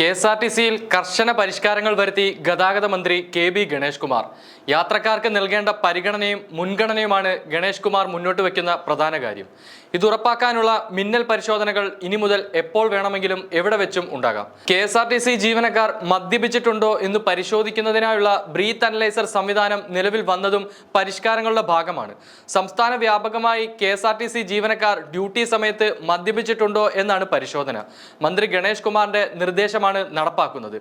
K S R T സിയിൽ കർശന പരിഷ്കാരങ്ങൾ വരുത്തി ഗതാഗത മന്ത്രി കെ ബി ഗണേഷ് കുമാർ യാത്രക്കാർക്ക് നൽകേണ്ട പരിഗണനയും മുൻഗണനയുമാണ് ഗണേഷ് കുമാർ മുന്നോട്ട് വയ്ക്കുന്ന പ്രധാന കാര്യം. ഇത് ഉറപ്പാക്കാനുള്ള മിന്നൽ പരിശോധനകൾ ഇനി മുതൽ എപ്പോൾ വേണമെങ്കിലും എവിടെ വെച്ചും ഉണ്ടാകാം. K S R T C ജീവനക്കാർ മദ്യപിച്ചിട്ടുണ്ടോ എന്ന് പരിശോധിക്കുന്നതിനായുള്ള ബ്രീത്ത് അനലൈസർ സംവിധാനം നിലവിൽ വന്നതും പരിഷ്കാരങ്ങളുടെ ഭാഗമാണ്. സംസ്ഥാന വ്യാപകമായി K S R T C ജീവനക്കാർ ഡ്യൂട്ടി സമയത്ത് മദ്യപിച്ചിട്ടുണ്ടോ എന്നാണ് പരിശോധന. മന്ത്രി ഗണേഷ് കുമാറിന്റെ നിർദ്ദേശമാണ് നടപ്പാക്കുന്നത്.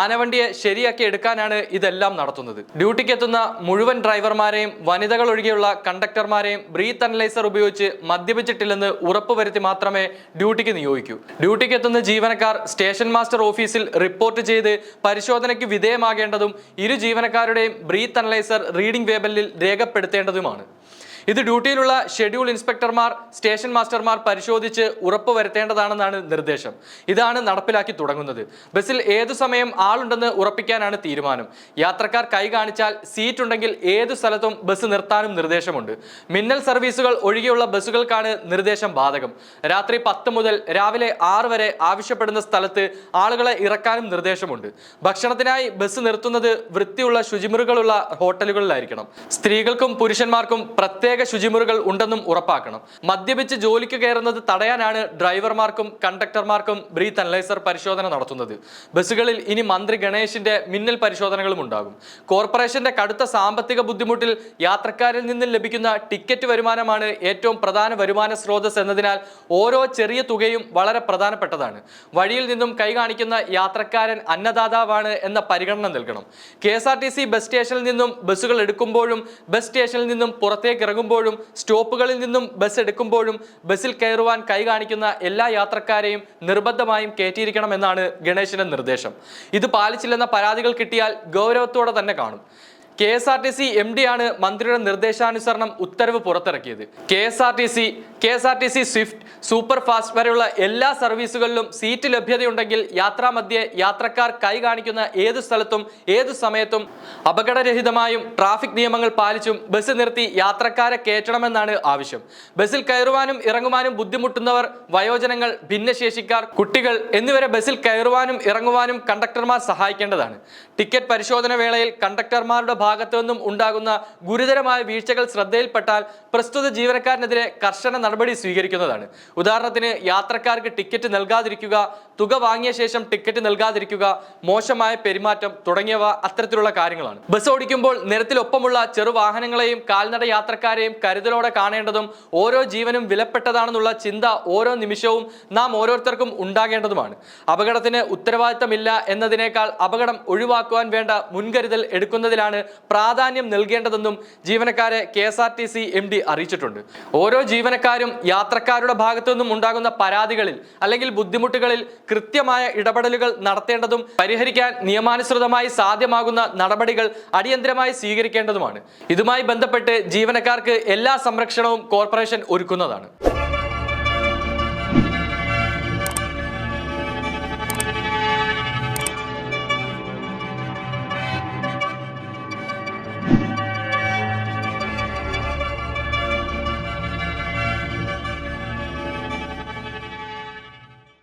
ആനവണ്ടിയെ ശരിയാക്കി എടുക്കാനാണ് ഇതെല്ലാം നടത്തുന്നത്. ഡ്യൂട്ടിക്ക് എത്തുന്ന മുഴുവൻ ഡ്രൈവർമാരെയും വനിതകൾ ഒഴികെയുള്ള കണ്ടക്ടർമാരെയും ബ്രീത്ത് അനലൈസർ ഉപയോഗിച്ച് മദ്യപിച്ചിട്ടില്ലെന്ന് ഉറപ്പുവരുത്തി മാത്രമേ ഡ്യൂട്ടിക്ക് നിയോഗിക്കൂ. ഡ്യൂട്ടിക്ക് എത്തുന്ന ജീവനക്കാർ സ്റ്റേഷൻ മാസ്റ്റർ ഓഫീസിൽ റിപ്പോർട്ട് ചെയ്ത് പരിശോധനയ്ക്ക് വിധേയമാകേണ്ടതും ഇരു ജീവനക്കാരുടെയും ബ്രീത്ത് അനലൈസർ റീഡിംഗ് വേബലിൽ രേഖപ്പെടുത്തേണ്ടതുമാണ്. ഇത് ഡ്യൂട്ടിയിലുള്ള ഷെഡ്യൂൾ ഇൻസ്പെക്ടർമാർ സ്റ്റേഷൻ മാസ്റ്റർമാർ പരിശോധിച്ച് ഉറപ്പ് വരുത്തേണ്ടതാണെന്നാണ് നിർദ്ദേശം. ഇതാണ് നടപ്പിലാക്കി തുടങ്ങുന്നത്. ബസ്സിൽ ഏതു സമയം ആളുണ്ടെന്ന് ഉറപ്പിക്കാനാണ് തീരുമാനം. യാത്രക്കാർ കൈ കാണിച്ചാൽ സീറ്റ് ഉണ്ടെങ്കിൽ ഏതു സ്ഥലത്തും ബസ് നിർത്താനും നിർദ്ദേശമുണ്ട്. മിന്നൽ സർവീസുകൾ ഒഴികെയുള്ള ബസ്സുകൾക്കാണ് നിർദ്ദേശം ബാധകം. രാത്രി പത്ത് മുതൽ രാവിലെ ആറ് വരെ ആവശ്യപ്പെടുന്ന സ്ഥലത്ത് ആളുകളെ ഇറക്കാനും നിർദ്ദേശമുണ്ട്. ഭക്ഷണത്തിനായി ബസ് നിർത്തുന്നത് വൃത്തിയുള്ള ശുചിമുറികളുള്ള ഹോട്ടലുകളിലായിരിക്കണം. സ്ത്രീകൾക്കും പുരുഷന്മാർക്കും പ്രത്യേക ശുചിമുറികൾ ഉണ്ടെന്നും ഉറപ്പാക്കണം. മദ്യപിച്ച് ജോലിക്ക് കയറുന്നത് തടയാനാണ് ഡ്രൈവർമാർക്കും കണ്ടക്ടർമാർക്കും ബ്രീത്ത് അനലൈസർ പരിശോധന നടത്തുന്നത്. ബസ്സുകളിൽ ഇനി മന്ത്രി ഗണേഷിന്റെ മിന്നൽ പരിശോധനകളും ഉണ്ടാകും. കോർപ്പറേഷന്റെ കടുത്ത സാമ്പത്തിക ബുദ്ധിമുട്ടിൽ യാത്രക്കാരിൽ നിന്ന് ലഭിക്കുന്ന ടിക്കറ്റ് വരുമാനമാണ് ഏറ്റവും പ്രധാന വരുമാന സ്രോതസ് എന്നതിനാൽ ഓരോ ചെറിയ തുകയും വളരെ പ്രധാനപ്പെട്ടതാണ്. വഴിയിൽ നിന്നും കൈ കാണിക്കുന്ന യാത്രക്കാരൻ അന്നദാതാവാണ് എന്ന പരിഗണന നൽകണം. കെ ബസ് സ്റ്റേഷനിൽ നിന്നും ബസ്സുകൾ എടുക്കുമ്പോഴും ബസ് സ്റ്റേഷനിൽ നിന്നും പുറത്തേക്ക് ഇറങ്ങുമ്പോഴും സ്റ്റോപ്പുകളിൽ നിന്നും ബസ് എടുക്കുമ്പോഴും ബസ്സിൽ കയറുവാൻ കൈ കാണിക്കുന്ന എല്ലാ യാത്രക്കാരെയും നിർബന്ധമായും കയറ്റിയിരിക്കണമെന്നാണ് ഗണേശിന്റെ നിർദ്ദേശം. ഇത് പാലിച്ചില്ലെന്ന പരാതികൾ കിട്ടിയാൽ ഗൗരവത്തോടെ തന്നെ കാണും. K S R T C M D ആണ് മന്ത്രിയുടെ നിർദ്ദേശാനുസരണം ഉത്തരവ് പുറത്തിറക്കിയത്. K S R T C K S R T C Swift super fast വരെയുള്ള എല്ലാ സർവീസുകളിലും സീറ്റ് ലഭ്യതയുണ്ടെങ്കിൽ യാത്രാമധ്യേ യാത്രക്കാർ കൈ കാണിക്കുന്ന ഏത് സ്ഥലത്തും ഏത് സമയത്തും അപകടരഹിതമായും ട്രാഫിക് നിയമങ്ങൾ പാലിച്ചും ബസ് നിർത്തി യാത്രക്കാരെ കയറ്റണമെന്നാണ് ആവശ്യം. ബസ്സിൽ കയറുവാനും ഇറങ്ങുവാനും ബുദ്ധിമുട്ടുന്നവർ വയോജനങ്ങൾ ഭിന്നശേഷിക്കാർ കുട്ടികൾ എന്നിവരെ ബസ്സിൽ കയറുവാനും ഇറങ്ങുവാനും കണ്ടക്ടർമാർ സഹായിക്കേണ്ടതാണ്. ടിക്കറ്റ് പരിശോധന വേളയിൽ കണ്ടക്ടർമാരുടെ ഭാഗത്തു നിന്നും ഉണ്ടാകുന്ന ഗുരുതരമായ വീഴ്ചകൾ ശ്രദ്ധയിൽപ്പെട്ടാൽ പ്രസ്തുത ജീവനക്കാരനെതിരെ കർശന നടപടി സ്വീകരിക്കുന്നതാണ്. ഉദാഹരണത്തിന് യാത്രക്കാർക്ക് ടിക്കറ്റ് നൽകാതിരിക്കുക തുക വാങ്ങിയ ശേഷം ടിക്കറ്റ് നൽകാതിരിക്കുക മോശമായ പെരുമാറ്റം തുടങ്ങിയവ അത്തരത്തിലുള്ള കാര്യങ്ങളാണ്. ബസ് ഓടിക്കുമ്പോൾ നിരത്തിലൊപ്പമുള്ള ചെറുവാഹനങ്ങളെയും കാൽനട യാത്രക്കാരെയും കരുതലോടെ കാണേണ്ടതും ഓരോ ജീവനും വിലപ്പെട്ടതാണെന്നുള്ള ചിന്ത ഓരോ നിമിഷവും നാം ഓരോരുത്തർക്കും ഉണ്ടാകേണ്ടതുമാണ്. അപകടത്തിന് ഉത്തരവാദിത്തമില്ല എന്നതിനേക്കാൾ അപകടം ഒഴിവാക്കുവാൻ വേണ്ട മുൻകരുതൽ എടുക്കുന്നതിലാണ് പ്രാധാന്യം നൽകേണ്ടതെന്നും ജീവനക്കാരെ K S R T C M D അറിയിച്ചിട്ടുണ്ട്. ഓരോ ജീവനക്കാരും യാത്രക്കാരുടെ ഭാഗത്തു നിന്നും ഉണ്ടാകുന്ന പരാതികളിൽ അല്ലെങ്കിൽ ബുദ്ധിമുട്ടുകളിൽ കൃത്യമായ ഇടപെടലുകൾ നടത്തേണ്ടതും പരിഹരിക്കാൻ നിയമാനുസൃതമായി സാധ്യമാകുന്ന നടപടികൾ അടിയന്തരമായി സ്വീകരിക്കേണ്ടതുമാണ്. ഇതുമായി ബന്ധപ്പെട്ട് ജീവനക്കാർക്ക് എല്ലാ സംരക്ഷണവും കോർപ്പറേഷൻ ഒരുക്കുന്നതാണ്.